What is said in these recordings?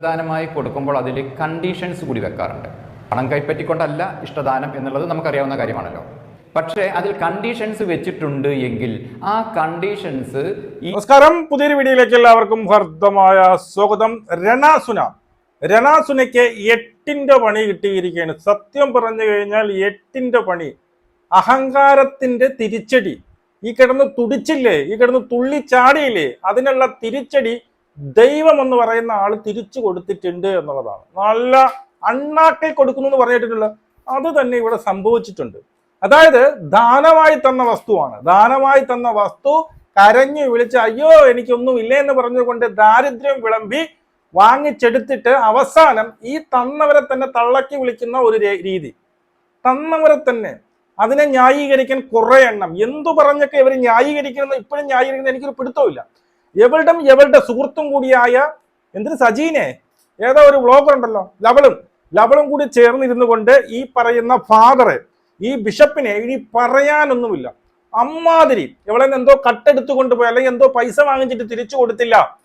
ഇഷ്ടദാനമായി കൊടുക്കുമ്പോൾ അതിൽ കണ്ടീഷൻസ് കൂടി വെക്കാറുണ്ട്. പണം കൈപ്പറ്റിക്കൊണ്ടല്ല ഇഷ്ടദാനം എന്നുള്ളത് നമുക്കറിയാവുന്ന കാര്യമാണല്ലോ. പക്ഷേ അതിൽ കണ്ടീഷൻസ് വെച്ചിട്ടുണ്ട് എങ്കിൽ ആ കണ്ടീഷൻസ് നമസ്കാരം. പുതിയൊരു വീഡിയോയിലേക്ക് എല്ലാവർക്കും ഹർദ്ദമായ സ്വാഗതം. രണാസുന രണാസുനയ്ക്ക് എട്ടിന്റെ പണി കിട്ടിയിരിക്കുകയാണ്. സത്യം പറഞ്ഞു കഴിഞ്ഞാൽ എട്ടിന്റെ പണി. അഹങ്കാരത്തിന്റെ തിരിച്ചടി. ഈ കിടന്ന് തുടിച്ചില്ലേ? ഈ കിടന്ന് തുള്ളിച്ചാടിയില്ലേ? അതിനുള്ള തിരിച്ചടി ദൈവം എന്ന് പറയുന്ന ആൾ തിരിച്ചു കൊടുത്തിട്ടുണ്ട് എന്നുള്ളതാണ്. നല്ല അണ്ണാക്കിൽ കൊടുക്കുന്നു എന്ന് പറഞ്ഞിട്ടുള്ള അത് തന്നെ ഇവിടെ സംഭവിച്ചിട്ടുണ്ട്. അതായത് ദാനമായി തന്ന വസ്തുവാണ്. ദാനമായി തന്ന വസ്തു കരഞ്ഞു വിളിച്ച് അയ്യോ എനിക്കൊന്നും ഇല്ല എന്ന് പറഞ്ഞുകൊണ്ട് ദാരിദ്ര്യം വിളമ്പി വാങ്ങിച്ചെടുത്തിട്ട് അവസാനം ഈ തന്നവരെ തന്നെ തള്ളക്കി വിളിക്കുന്ന ഒരു രീതി. തന്നവരെ തന്നെ അതിനെ ന്യായീകരിക്കാൻ കുറെ എണ്ണം. എന്തു പറഞ്ഞൊക്കെ ഇവർ ന്യായീകരിക്കണം ഇപ്പോഴും ന്യായീകരിക്കുന്ന എനിക്കൊരു പിടുത്തമില്ല എവളുടെ എവളുടെ സുഹൃത്തും കൂടിയായ എന്തിന് സജീനെ? ഏതോ ഒരു വ്ളോഗർ ഉണ്ടല്ലോ ലവളും. ലവളും കൂടി ചേർന്നിരുന്നു കൊണ്ട് ഈ പറയുന്ന ഫാദർ ഈ ബിഷപ്പിനെ ഇനി പറയാനൊന്നുമില്ല. അമ്മാതിരി ഇവളെ എന്തോ കട്ടെടുത്തു കൊണ്ടുപോയി അല്ലെങ്കിൽ എന്തോ പൈസ വാങ്ങിച്ചിട്ട് തിരിച്ചു കൊടുത്തില്ല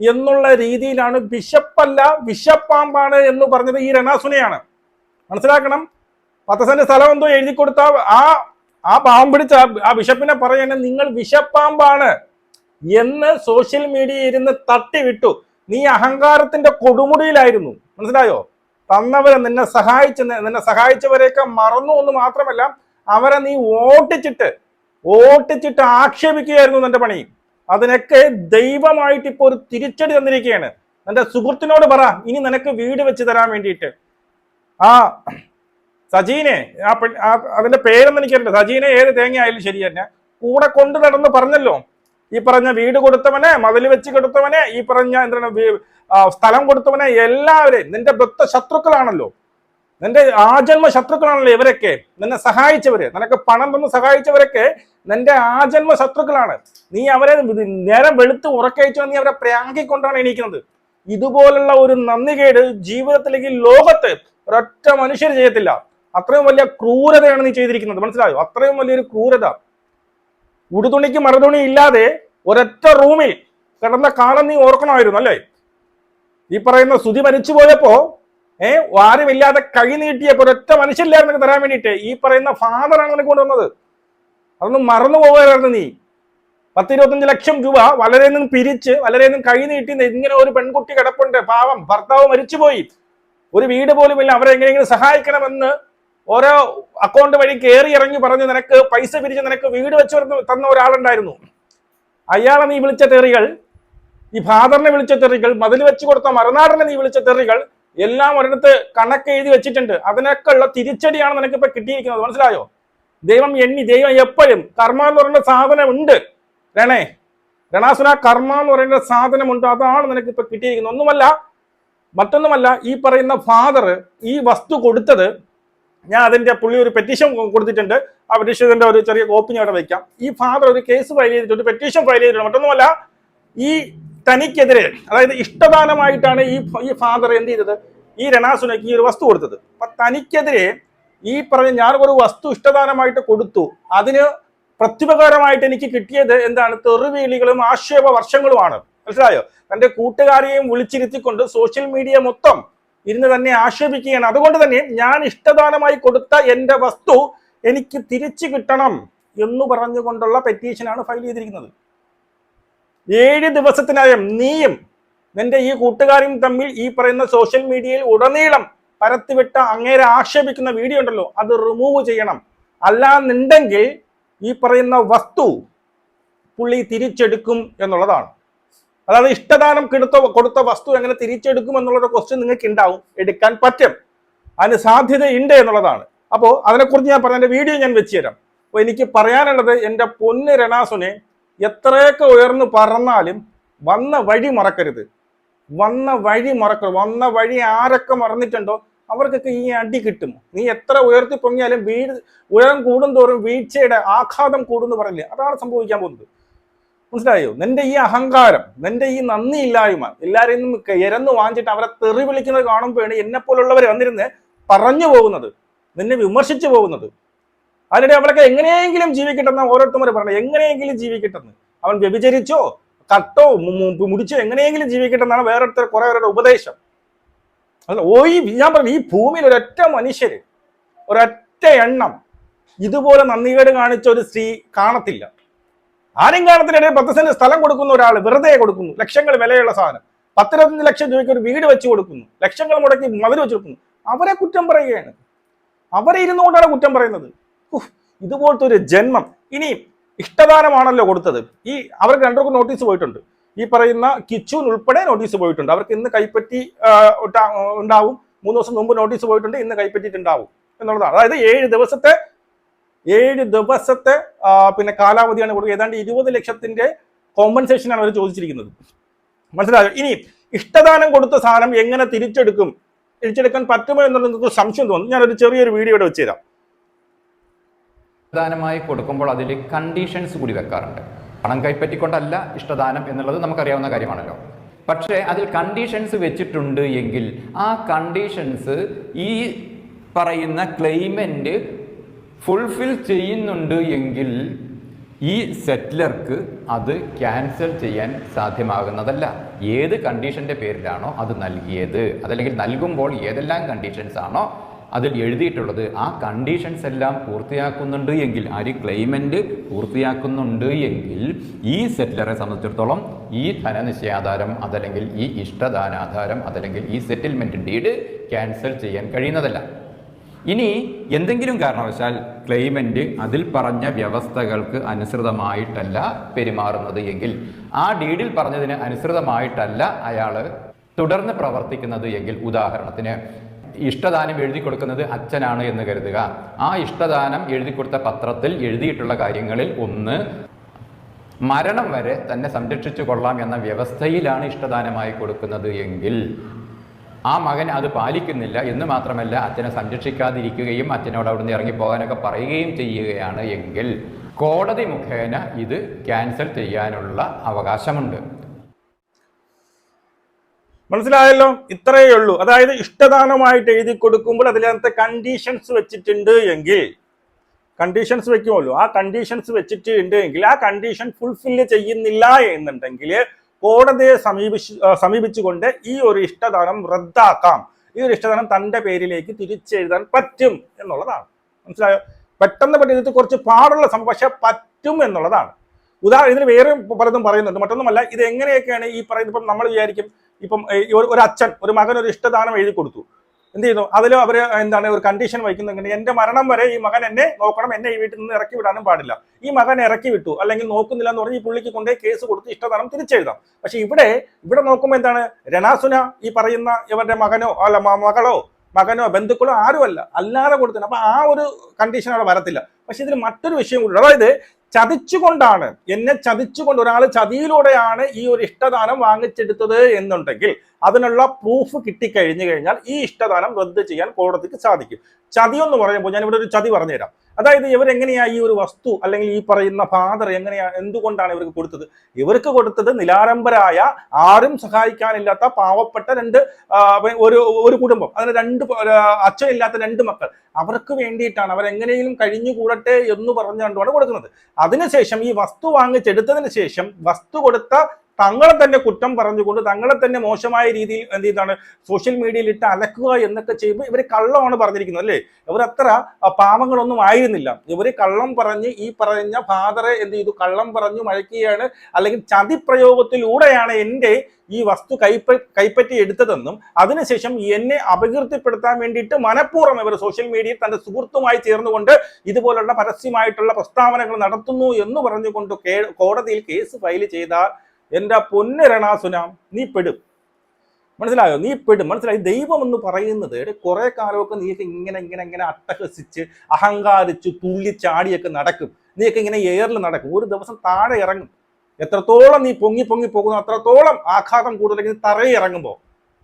എന്നുള്ള രീതിയിലാണ് ബിഷപ്പല്ല ബിഷപ്പാമ്പാണ് എന്ന് പറഞ്ഞത് ഈ രണാസുനയാണ് മനസ്സിലാക്കണം? പത്തസന്റെ സെന്റ് സ്ഥലം എന്തോ എഴുതി കൊടുത്ത ആ ആ പാമ്പിടിച്ച ആ- ബിഷപ്പിനെ പറയണ നിങ്ങൾ വിഷപ്പാമ്പാണ്. എന്ന് സോഷ്യൽ മീഡിയ ഇരുന്ന് തട്ടിവിട്ടു. നീ അഹങ്കാരത്തിന്റെ കൊടുമുടിയിലായിരുന്നു. മനസ്സിലായോ? തന്നവരെ നിന്നെ സഹായിച്ച നിന്നെ സഹായിച്ചവരെയൊക്കെ മറന്നു എന്ന് മാത്രമല്ല അവരെ നീ ഓട്ടിച്ചിട്ട് ഓട്ടിച്ചിട്ട് ആക്ഷേപിക്കുകയായിരുന്നു നിന്റെ പണി. അതിനൊക്കെ ദൈവമായിട്ട് ഇപ്പൊ ഒരു തിരിച്ചടി തന്നിരിക്കുകയാണ്. നിന്റെ സുഹൃത്തിനോട് പറ ഇനി നിനക്ക് വീട് വെച്ച് തരാൻ വേണ്ടിയിട്ട്. ആ സജീനെ ആ അതിന്റെ പേരൊന്നും എനിക്കറിയില്ല. സജീനെ ഏത് തേങ്ങ ആയാലും ശരി തന്നെ കൂടെ കൊണ്ടു നടന്ന് പറഞ്ഞല്ലോ. ഈ പറഞ്ഞ വീട് കൊടുത്തവനെ മതിൽ വെച്ച് കൊടുത്തവനെ ഈ പറഞ്ഞ എന്താണ് സ്ഥലം കൊടുത്തവനെ എല്ലാവരെയും നിന്റെ വൃത്ത ശത്രുക്കളാണല്ലോ നിന്റെ ആജന്മ ശത്രുക്കളാണല്ലോ ഇവരൊക്കെ. നിന്നെ സഹായിച്ചവര് നിനക്ക് പണം തന്ന് സഹായിച്ചവരൊക്കെ നിന്റെ ആജന്മ ശത്രുക്കളാണ് നീ അവരെ നേരം വെളുത്ത് ഉറക്കയച്ചു നീ അവരെ പ്രാങ്കിക്കൊണ്ടാണ് എണീക്കുന്നത്. ഇതുപോലുള്ള ഒരു നന്ദികേട് ജീവിതത്തിലേക്ക് ലോകത്ത് ഒരൊറ്റ മനുഷ്യർ ചെയ്യത്തില്ല. അത്രയും വലിയ ക്രൂരതയാണ് നീ ചെയ്തിരിക്കുന്നത്. മനസ്സിലായോ? അത്രയും വലിയൊരു ക്രൂരത. ഉടുതുണിക്ക് മറുതുണി ഇല്ലാതെ ഒരൊറ്റ റൂമിൽ കിടന്ന കാലം നീ ഓർക്കണമായിരുന്നു അല്ലേ? ഈ പറയുന്ന സ്തുതി മരിച്ചു പോയപ്പോ ഏഹ് ആരുമില്ലാതെ കൈ നീട്ടിയപ്പോ ഒരൊറ്റ മനുഷ്യല്ലായിരുന്നു നിനക്ക് തരാൻ വേണ്ടിയിട്ട്. ഈ പറയുന്ന ഫാദറാണ് നിനക്ക് കൊണ്ടുവന്നത്? അതൊന്നും മറന്നു പോവുകയായിരുന്നു നീ. പത്തിരുപത്തഞ്ച് ലക്ഷം രൂപ വളരെ നിന്നും പിരിച്ച് വളരെ നിന്നും കൈ നീട്ടി ഇങ്ങനെ ഒരു പെൺകുട്ടി കിടപ്പുണ്ട്. പാവം ഭർത്താവ് മരിച്ചുപോയി. ഒരു വീട് പോലും ഇല്ല. അവരെ എങ്ങനെയെങ്കിലും സഹായിക്കണമെന്ന് ഓരോ അക്കൗണ്ട് വഴി കയറി ഇറങ്ങി പറഞ്ഞ് നിനക്ക് പൈസ പിരിച്ച് നിനക്ക് വീട് വെച്ച് തന്ന- ഒരാളുണ്ടായിരുന്നു. അയാളെ നീ വിളിച്ച തെറികൾ ഈ ഫാദറിനെ വിളിച്ച തെറികൾ മതിൽ വെച്ച് കൊടുത്ത മറുനാടിനെ നീ വിളിച്ച തെറികൾ എല്ലാം ഒരിടത്ത് കണക്ക് എഴുതി വെച്ചിട്ടുണ്ട്. അതിനൊക്കെ ഉള്ള തിരിച്ചടിയാണ് നിനക്ക് ഇപ്പൊ കിട്ടിയിരിക്കുന്നത്. മനസ്സിലായോ? ദൈവം എണ്ണി ദൈവം എപ്പോഴും കർമ്മ എന്ന് പറയുന്ന സാധനം ഉണ്ട് രണേ രണാസുര കർമ്മ എന്ന് പറയുന്ന സാധനമുണ്ട്. അതാണ് നിനക്ക് ഇപ്പൊ കിട്ടിയിരിക്കുന്നത്. ഒന്നുമല്ല മറ്റൊന്നുമല്ല ഈ പറയുന്ന ഫാദർ ഈ വസ്തു കൊടുത്തത് ഞാൻ അതിന്റെ പുള്ളി ഒരു പെറ്റീഷൻ കൊടുത്തിട്ടുണ്ട്. ആ പെറ്റീഷന്റെ ഒരു ചെറിയ കോപ്പി ഞാൻ അവിടെ വയ്ക്കാം ഈ ഫാദർ ഒരു കേസ് ഫയൽ ചെയ്തിട്ടുണ്ട് ഒരു പെറ്റീഷൻ ഫയൽ ചെയ്തിട്ടുണ്ട്. മറ്റൊന്നുമല്ല ഈ തനിക്കെതിരെ അതായത് ഇഷ്ടദാനമായിട്ടാണ് ഈ ഈ ഫാദർ എന്ത് ചെയ്തത്? ഈ രണാസുനയ്ക്ക് ഈ ഒരു വസ്തു കൊടുത്തത്. അപ്പൊ തനിക്കെതിരെ ഈ പറഞ്ഞ ഞാൻ ഒരു വസ്തു ഇഷ്ടദാനമായിട്ട് കൊടുത്തു. അതിന് പ്രത്യുപകാരമായിട്ട് എനിക്ക് കിട്ടിയത് എന്താണ്? തെറിവീലികളും ആക്ഷേപ വർഷങ്ങളുമാണ് മനസ്സിലായോ? തന്റെ കൂട്ടുകാരെയും വിളിച്ചിരുത്തിക്കൊണ്ട് സോഷ്യൽ മീഡിയ മൊത്തം ഇരുന്ന് തന്നെ ആക്ഷേപിക്കുകയാണ്. അതുകൊണ്ട് തന്നെ ഞാൻ ഇഷ്ടദാനമായി കൊടുത്ത എന്റെ വസ്തു എനിക്ക് തിരിച്ചു കിട്ടണം എന്ന് പറഞ്ഞുകൊണ്ടുള്ള പെറ്റീഷനാണ് ഫയൽ ചെയ്തിരിക്കുന്നത്. ഏഴ് ദിവസത്തിനകം നീയും നിന്റെ ഈ കൂട്ടുകാരും തമ്മിൽ ഈ പറയുന്ന സോഷ്യൽ മീഡിയയിൽ ഉടനീളം പരത്തിവിട്ട അങ്ങേരെ ആക്ഷേപിക്കുന്ന വീഡിയോ ഉണ്ടല്ലോ അത് റിമൂവ് ചെയ്യണം. അല്ലാന്നുണ്ടെങ്കിൽ ഈ പറയുന്ന വസ്തു പുള്ളി തിരിച്ചെടുക്കും എന്നുള്ളതാണ്. അതായത് ഇഷ്ടദാനം കൊടുത്ത കൊടുത്ത വസ്തു എങ്ങനെ തിരിച്ചെടുക്കും എന്നുള്ളൊരു ക്വസ്റ്റ്യൻ നിങ്ങൾക്ക് ഉണ്ടാവും എടുക്കാൻ പറ്റും. അതിന് സാധ്യത സാധ്യതയുണ്ട് എന്നുള്ളതാണ്. അപ്പോൾ അതിനെക്കുറിച്ച് ഞാൻ പറഞ്ഞ വീഡിയോ ഞാൻ വെച്ച് തരാം അപ്പോൾ എനിക്ക് പറയാനുള്ളത് എന്റെ പൊന്ന് രണാസുനെ എത്രയൊക്കെ ഉയർന്നു പറന്നാലും വന്ന വഴി മറക്കരുത്. വന്ന വഴി മറക്കരുത്. വന്ന വഴി ആരൊക്കെ മറന്നിട്ടുണ്ടോ അവർക്കൊക്കെ ഈ അടി കിട്ടും. നീ എത്ര ഉയർത്തി പൊങ്ങിയാലും വീട് ഉയരം കൂടുന്തോറും വീഴ്ചയുടെ ആഘാതം കൂടുന്നു പറഞ്ഞില്ലേ? അതാണ് സംഭവിക്കാൻ പോകുന്നത്. മനസ്സിലായോ? നിന്റെ ഈ അഹങ്കാരം നിന്റെ ഈ നന്ദിയില്ലായ്മ എല്ലാവരെയും ഇരന്ന് വാങ്ങിച്ചിട്ട് അവരെ തെറി വിളിക്കുന്നത് കാണുമ്പോഴാണ് എന്നെ പോലുള്ളവർ വന്നിരുന്ന് പറഞ്ഞു പോകുന്നത് നിന്നെ വിമർശിച്ചു പോകുന്നത്. അതിനിടെ അവരൊക്കെ എങ്ങനെയെങ്കിലും ജീവിക്കട്ടെന്ന് ഓരോരുത്തരും പറഞ്ഞു. എങ്ങനെയെങ്കിലും ജീവിക്കട്ടെന്ന്. അവൻ വ്യഭിചരിച്ചോ കട്ടോ മുടിച്ചോ എങ്ങനെയെങ്കിലും ജീവിക്കട്ടെന്നാണ് വേറൊരുത്തർ കുറെ പേരുടെ ഉപദേശം. അല്ല ഓ ഈ ഞാൻ പറഞ്ഞു ഈ ഭൂമിയിൽ ഒരൊറ്റ മനുഷ്യര് ഒരൊറ്റ എണ്ണം ഇതുപോലെ നന്ദികേട് കാണിച്ച ഒരു സ്ത്രീ കാണത്തില്ല. കാണത്തില്ല പത്ത് സെന്റ് സ്ഥലം കൊടുക്കുന്ന ഒരാൾ വെറുതെ കൊടുക്കുന്നു. ലക്ഷങ്ങൾ വിലയുള്ള സാധനം. പത്തിരുപത്തഞ്ച് ലക്ഷം രൂപയ്ക്ക് ഒരു വീട് വെച്ച് കൊടുക്കുന്നു. ലക്ഷങ്ങൾ മുടക്കി മതിൽ വെച്ച് കൊടുക്കുന്നു. അവരെ കുറ്റം പറയുകയാണ്. അവരെ ഇരുന്നുകൊണ്ടാണ് കുറ്റം പറയുന്നത്. ഇതുപോലത്തെ ഒരു ജന്മം. ഇനി ഇഷ്ടദാനമാണല്ലോ കൊടുത്തത്. ഈ അവർക്ക് രണ്ടുപേർക്കും നോട്ടീസ് പോയിട്ടുണ്ട്. ഈ പറയുന്ന കിച്ചുൻ ഉൾപ്പെടെ നോട്ടീസ് പോയിട്ടുണ്ട്. അവർക്ക് ഇന്ന് കൈപ്പറ്റി ഉണ്ടാവും. മൂന്ന് ദിവസം മുമ്പ് നോട്ടീസ് പോയിട്ടുണ്ട്. ഇന്ന് കൈപ്പറ്റിയിട്ടുണ്ടാവും എന്നുള്ളതാണ്. അതായത് ഏഴ് ദിവസത്തെ ഏഴ് ദിവസത്തെ പിന്നെ കാലാവധിയാണ് കൊടുക്കുക. ഏതാണ്ട് ഇരുപത് ലക്ഷത്തിന്റെ കോമ്പൻസേഷൻ ആണ് അവർ ചോദിച്ചിരിക്കുന്നത്. മനസ്സിലായോ? ഇനി ഇഷ്ടദാനം കൊടുത്ത സാധനം എങ്ങനെ തിരിച്ചെടുക്കും? തിരിച്ചെടുക്കാൻ പറ്റുമോ എന്നുള്ള നിങ്ങൾക്ക് സംശയം തോന്നുന്നു ഞാനൊരു ചെറിയൊരു വീഡിയോ ഇവിടെ വെച്ചുതരാം. ഇഷ്ടദാനമായി കൊടുക്കുമ്പോൾ അതിൽ കണ്ടീഷൻസ് കൂടി വെക്കാറുണ്ട്. പണം കൈപ്പറ്റിക്കൊണ്ടല്ല ഇഷ്ടദാനം എന്നുള്ളത് നമുക്കറിയാവുന്ന കാര്യമാണല്ലോ. പക്ഷേ അതിൽ കണ്ടീഷൻസ് വെച്ചിട്ടുണ്ട് എങ്കിൽ ആ കണ്ടീഷൻസ് ഈ പറയുന്ന ക്ലെയിമന്റ് ഫുൾഫിൽ ചെയ്യുന്നുണ്ട് എങ്കിൽ ഈ സെറ്റ്ലർക്ക് അത് ക്യാൻസൽ ചെയ്യാൻ സാധ്യമാകുന്നതല്ല. ഏത് കണ്ടീഷന്റെ പേരിലാണോ അത് നൽകിയത്. അതല്ലെങ്കിൽ നൽകുമ്പോൾ ഏതെല്ലാം കണ്ടീഷൻസ് ആണോ അതിൽ എഴുതിയിട്ടുള്ളത്. ആ കണ്ടീഷൻസ് എല്ലാം പൂർത്തിയാക്കുന്നുണ്ട് എങ്കിൽ ആര് ക്ലെയിമന്റ് പൂർത്തിയാക്കുന്നുണ്ട് എങ്കിൽ ഈ സെറ്റിലറെ സംബന്ധിച്ചിടത്തോളം ഈ ധനനിശ്ചയാധാരം അതല്ലെങ്കിൽ ഈ ഇഷ്ടദാനാധാരം അതല്ലെങ്കിൽ ഈ സെറ്റിൽമെന്റ് ഡീഡ് ക്യാൻസൽ ചെയ്യാൻ കഴിയുന്നതല്ല. ഇനി എന്തെങ്കിലും കാരണവശാൽ ക്ലെയിമന്റ് അതിൽ പറഞ്ഞ വ്യവസ്ഥകൾക്ക് അനുസൃതമായിട്ടല്ല പെരുമാറുന്നത് എങ്കിൽ ആ ഡീഡിൽ പറഞ്ഞതിന് അനുസൃതമായിട്ടല്ല അയാൾ തുടർന്ന് പ്രവർത്തിക്കുന്നത് എങ്കിൽ ഉദാഹരണത്തിന് ഇഷ്ടദാനം എഴുതി കൊടുക്കുന്നത് അച്ഛനാണ് എന്ന് കരുതുക. ആ ഇഷ്ടദാനം എഴുതി കൊടുത്ത പത്രത്തിൽ എഴുതിയിട്ടുള്ള കാര്യങ്ങളിൽ ഒന്ന് മരണം വരെ തന്നെ സംരക്ഷിച്ചു കൊള്ളാം എന്ന വ്യവസ്ഥയിലാണ് ഇഷ്ടദാനമായി കൊടുക്കുന്നത് എങ്കിൽ ആ മകൻ അത് പാലിക്കുന്നില്ല എന്ന് മാത്രമല്ല അച്ഛനെ സംരക്ഷിക്കാതിരിക്കുകയും അച്ഛനോട് അവിടുന്ന് ഇറങ്ങിപ്പോകാനൊക്കെ പറയുകയും ചെയ്യുകയാണ് എങ്കിൽ കോടതി മുഖേന ഇത് ക്യാൻസൽ ചെയ്യാനുള്ള അവകാശമുണ്ട്. മനസ്സിലായല്ലോ? ഇത്രയേ ഉള്ളൂ. അതായത് ഇഷ്ടദാനമായിട്ട് എഴുതി കൊടുക്കുമ്പോൾ അതിലത്തെ കണ്ടീഷൻസ് വെച്ചിട്ടുണ്ട് എങ്കിൽ കണ്ടീഷൻസ് വെക്കുമല്ലോ. ആ കണ്ടീഷൻസ് വെച്ചിട്ടുണ്ട് എങ്കിൽ ആ കണ്ടീഷൻ ഫുൾഫില്ല് ചെയ്യുന്നില്ല എന്നുണ്ടെങ്കിൽ കോടതിയെ സമീപിച്ച് സമീപിച്ചുകൊണ്ട് ഈ ഒരു ഇഷ്ടദാനം റദ്ദാക്കാം. ഈ ഒരു ഇഷ്ടദാനം തന്റെ പേരിലേക്ക് തിരിച്ചെഴുതാൻ പറ്റും എന്നുള്ളതാണ്. മനസ്സിലായോ? പെട്ടെന്ന് ഇത് കുറച്ച് പാടുള്ള സംഭവം പക്ഷെ പറ്റും എന്നുള്ളതാണ്. ഉദാഹരണം ഇതിന് വേറെ പലതും പറയുന്നുണ്ട്. മറ്റൊന്നുമല്ല ഇത് എങ്ങനെയൊക്കെയാണ് ഈ പറയുന്നത്? ഇപ്പം നമ്മൾ വിചാരിക്കും ഇപ്പം ഒരു അച്ഛൻ ഒരു മകൻ ഒരു ഇഷ്ടദാനം എഴുതി കൊടുത്തു. എന്ത് ചെയ്യുന്നു അതിലും അവർ എന്താണ് ഒരു കണ്ടീഷൻ വയ്ക്കുന്നുണ്ട് എന്റെ മരണം വരെ ഈ മകൻ എന്നെ നോക്കണം എന്നെ ഈ വീട്ടിൽ നിന്ന് ഇറക്കി വിടാനും പാടില്ല. ഈ മകൻ ഇറക്കി വിട്ടു അല്ലെങ്കിൽ നോക്കുന്നില്ല എന്ന് പറഞ്ഞ് ഈ പുള്ളിക്ക് കൊണ്ടേ കേസ് കൊടുത്ത് ഇഷ്ടതരം തിരിച്ചെഴുതാം. പക്ഷെ ഇവിടെ ഇവിടെ നോക്കുമ്പോൾ എന്താണ്? രണാസുന ഈ പറയുന്ന ഇവരുടെ മകനോ അല്ല മകളോ മകനോ ബന്ധുക്കളോ ആരുമല്ല. അല്ലാതെ കൊടുത്തിന് അപ്പൊ ആ ഒരു കണ്ടീഷൻ അവിടെ വരത്തില്ല. പക്ഷെ ഇതിൽ മറ്റൊരു വിഷയം കൂടി അതായത് ചതിച്ചുകൊണ്ടാണ് എന്നെ ചതിച്ചുകൊണ്ട് ഒരാൾ ചതിയിലൂടെയാണ് ഈ ഒരു ഇഷ്ടദാനം വാങ്ങിച്ചെടുത്തത് എന്നുണ്ടെങ്കിൽ അതിനുള്ള പ്രൂഫ് കിട്ടിക്കഴിഞ്ഞു കഴിഞ്ഞാൽ ഈ ഇഷ്ടദാനം റദ്ദ് ചെയ്യാൻ കോടതിക്ക് സാധിക്കും. ചതി എന്ന് പറയുമ്പോൾ ഞാൻ ഇവിടെ ഒരു ചതി പറഞ്ഞുതരാം. അതായത് ഇവരെങ്ങനെയാ ഈ ഒരു വസ്തു അല്ലെങ്കിൽ ഈ പറയുന്ന ഫാദർ എങ്ങനെയാ എന്തുകൊണ്ടാണ് ഇവർക്ക് കൊടുത്തത്? ഇവർക്ക് കൊടുത്തത് നിലാരംബരായ ആരും സഹായിക്കാനില്ലാത്ത പാവപ്പെട്ട രണ്ട് ഒരു ഒരു കുടുംബം. അതിന് രണ്ട് അച്ഛനില്ലാത്ത രണ്ട് മക്കൾ. അവർക്ക് വേണ്ടിയിട്ടാണ് അവരെങ്ങനെയും കഴിഞ്ഞുകൂടട്ടെ എന്ന് പറഞ്ഞുകൊണ്ടാണ് കൊടുക്കുന്നത്. അതിനുശേഷം ഈ വസ്തു വാങ്ങിച്ചെടുത്തതിന് ശേഷം വസ്തു കൊടുത്ത തങ്ങളെ തന്നെ കുറ്റം പറഞ്ഞുകൊണ്ട് തങ്ങളെ തന്നെ മോശമായ രീതിയിൽ എന്ത് ചെയ്താണ് സോഷ്യൽ മീഡിയയിൽ ഇട്ട് അലക്കുക എന്നൊക്കെ ചെയ്യുമ്പോൾ ഇവർ കള്ളമാണ് പറഞ്ഞിരിക്കുന്നത് അല്ലേ? ഇവർ അത്ര പാവങ്ങളൊന്നും ആയിരുന്നില്ല. ഇവർ കള്ളം പറഞ്ഞ് ഈ പറഞ്ഞ ഫാദറെ എന്ത് ചെയ്തു? കള്ളം പറഞ്ഞു മഴക്കുകയാണ് അല്ലെങ്കിൽ ചതിപ്രയോഗത്തിലൂടെയാണ് എന്റെ ഈ വസ്തു കൈപ്പ കൈപ്പറ്റി എടുത്തതെന്നും അതിനുശേഷം എന്നെ അപകീർത്തിപ്പെടുത്താൻ വേണ്ടിയിട്ട് മനഃപൂർവം ഇവർ സോഷ്യൽ മീഡിയയിൽ തന്റെ സുഹൃത്തുമായി ചേർന്നുകൊണ്ട് ഇതുപോലുള്ള പരസ്യമായിട്ടുള്ള പ്രസ്താവനകൾ നടത്തുന്നു എന്ന് പറഞ്ഞുകൊണ്ട് കോടതിയിൽ കേസ് ഫയൽ ചെയ്താൽ എന്റെ പൊന്ന് രണാസുനാം നീ പെടും. മനസ്സിലായോ? നീ പെടും. മനസ്സിലായി? ദൈവം എന്ന് പറയുന്നത് കുറെ കാലമൊക്കെ നീയൊക്കെ ഇങ്ങനെ ഇങ്ങനെ ഇങ്ങനെ അട്ടഹസിച്ച് അഹങ്കാരിച്ച് തുള്ളിച്ചാടിയൊക്കെ നടക്കും. നീയൊക്കെ ഇങ്ങനെ എയറിൽ നടക്കും. ഒരു ദിവസം താഴെ ഇറങ്ങും. എത്രത്തോളം നീ പൊങ്ങി പൊങ്ങി പോകുന്നു അത്രത്തോളം ആഘാതം കൂടുതലെങ്കിൽ തറയിറങ്ങുമ്പോൾ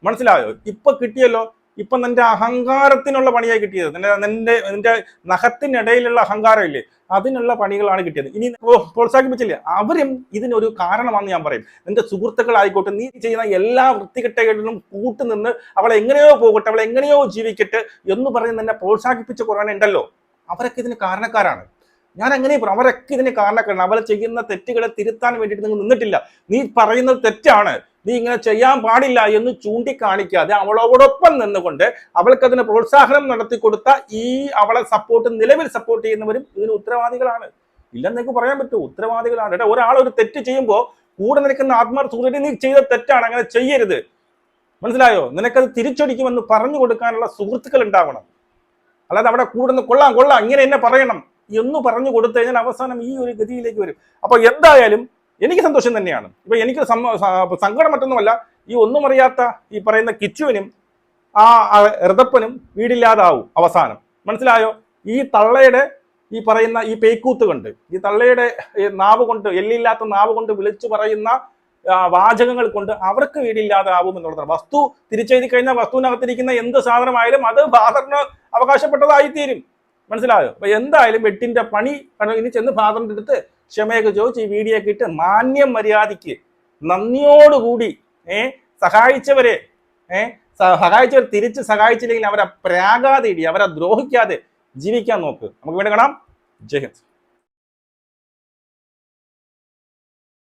മനസ്സിലായോ? ഇപ്പൊ കിട്ടിയല്ലോ? ഇപ്പൊ നിന്റെ അഹങ്കാരത്തിനുള്ള പണിയായി കിട്ടിയത്. നിന്റെ നിന്റെ നിന്റെ നഖത്തിനിടയിലുള്ള അഹങ്കാരം ഇല്ലേ അതിനുള്ള പണികളാണ് കിട്ടിയത്. ഇനി പ്രോത്സാഹിപ്പിച്ചില്ലേ? അവരും ഇതിനൊരു കാരണമാണെന്ന് ഞാൻ പറയും. നിന്റെ സുഹൃത്തുക്കളായിക്കോട്ടെ നീ ചെയ്യുന്ന എല്ലാ വൃത്തികെട്ടകളിലും കൂട്ടുനിന്ന് അവളെ എങ്ങനെയോ പോകട്ടെ അവളെ എങ്ങനെയോ ജീവിക്കട്ടെ എന്ന് പറഞ്ഞ് നിന്നെ പ്രോത്സാഹിപ്പിച്ച കുറേ ഉണ്ടല്ലോ. അവരൊക്കെ ഇതിന് കാരണക്കാരാണ്. ഞാൻ അങ്ങനെ പറയും അവരൊക്കെ ഇതിന് കാരണക്കാരാണ്. അവരെ ചെയ്യുന്ന തെറ്റുകളെ തിരുത്താൻ വേണ്ടിയിട്ട് നിങ്ങൾ നിന്നിട്ടില്ല. നീ പറയുന്നത് തെറ്റാണ്. നീ ഇങ്ങനെ ചെയ്യാൻ പാടില്ല എന്ന് ചൂണ്ടിക്കാണിക്കാതെ അവളോടൊപ്പം നിന്നുകൊണ്ട് അവൾക്ക് അതിന് പ്രോത്സാഹനം നടത്തി കൊടുത്ത ഈ അവളെ സപ്പോർട്ട് നിലവിൽ സപ്പോർട്ട് ചെയ്യുന്നവരും ഇതിന് ഉത്തരവാദികളാണ്. ഇല്ലെന്ന് നിങ്ങൾക്ക് പറയാൻ പറ്റൂ ഉത്തരവാദികളാണ്. കേട്ടോ ഒരാൾ ഒരു തെറ്റ് ചെയ്യുമ്പോൾ കൂടെ നിൽക്കുന്ന ആത്മാർ സൂര്യനെ നീ ചെയ്ത തെറ്റാണ് അങ്ങനെ ചെയ്യരുത്. മനസ്സിലായോ? നിനക്കത് തിരിച്ചടിക്കുമെന്ന് പറഞ്ഞു കൊടുക്കാനുള്ള സുഹൃത്തുക്കൾ ഉണ്ടാവണം. അല്ലാതെ അവിടെ കൂടുന്ന കൊള്ളാം കൊള്ളാം ഇങ്ങനെ എന്നെ പറയണം എന്ന് പറഞ്ഞു കൊടുത്തു കഴിഞ്ഞാൽ അവസാനം ഈ ഒരു ഗതിയിലേക്ക് വരും. അപ്പൊ എന്തായാലും എനിക്ക് സന്തോഷം തന്നെയാണ്. ഇപ്പൊ എനിക്ക് സങ്കടം മറ്റൊന്നുമല്ല ഈ ഒന്നും അറിയാത്ത ഈ പറയുന്ന കിച്ചുവിനും ആ ഋതപ്പനും വീടില്ലാതാവും അവസാനം. മനസ്സിലായോ? ഈ തള്ളയുടെ ഈ പറയുന്ന ഈ പേക്കൂത്ത് കൊണ്ട് ഈ തള്ളയുടെ നാവ് കൊണ്ട് എല്ലില്ലാത്ത നാവ് കൊണ്ട് വിളിച്ചു പറയുന്ന വാചകങ്ങൾ കൊണ്ട് അവർക്ക് വീടില്ലാതാവും എന്നുള്ളതാണ്. വസ്തു തിരിച്ചെഴുതി കഴിഞ്ഞാൽ വസ്തുവിനകത്തിരിക്കുന്ന എന്ത് സാധനമായാലും അത് ഫാദറിന് അവകാശപ്പെട്ടതായി തീരും മനസ്സിലായോ? അപ്പൊ എന്തായാലും വെട്ടിന്റെ പണി ഇനി ചെന്ന് ഫാദറിന്റെ അടുത്ത് ക്ഷമയൊക്കെ ചോദിച്ച് ഈ വീഡിയോ ഇട്ട് മാന്യം മര്യാദയ്ക്ക് നന്ദിയോടുകൂടി ഏ സഹായിച്ചവരെ ഏ സഹായിച്ചവർ തിരിച്ച് സഹായിച്ചില്ലെങ്കിൽ അവരെ പ്രാകാതെ ഇടി അവരെ ദ്രോഹിക്കാതെ ജീവിക്കാൻ നോക്ക്. നമുക്ക് വേണ്ടി കാണാം. ജയ് ഹിന്ദ്.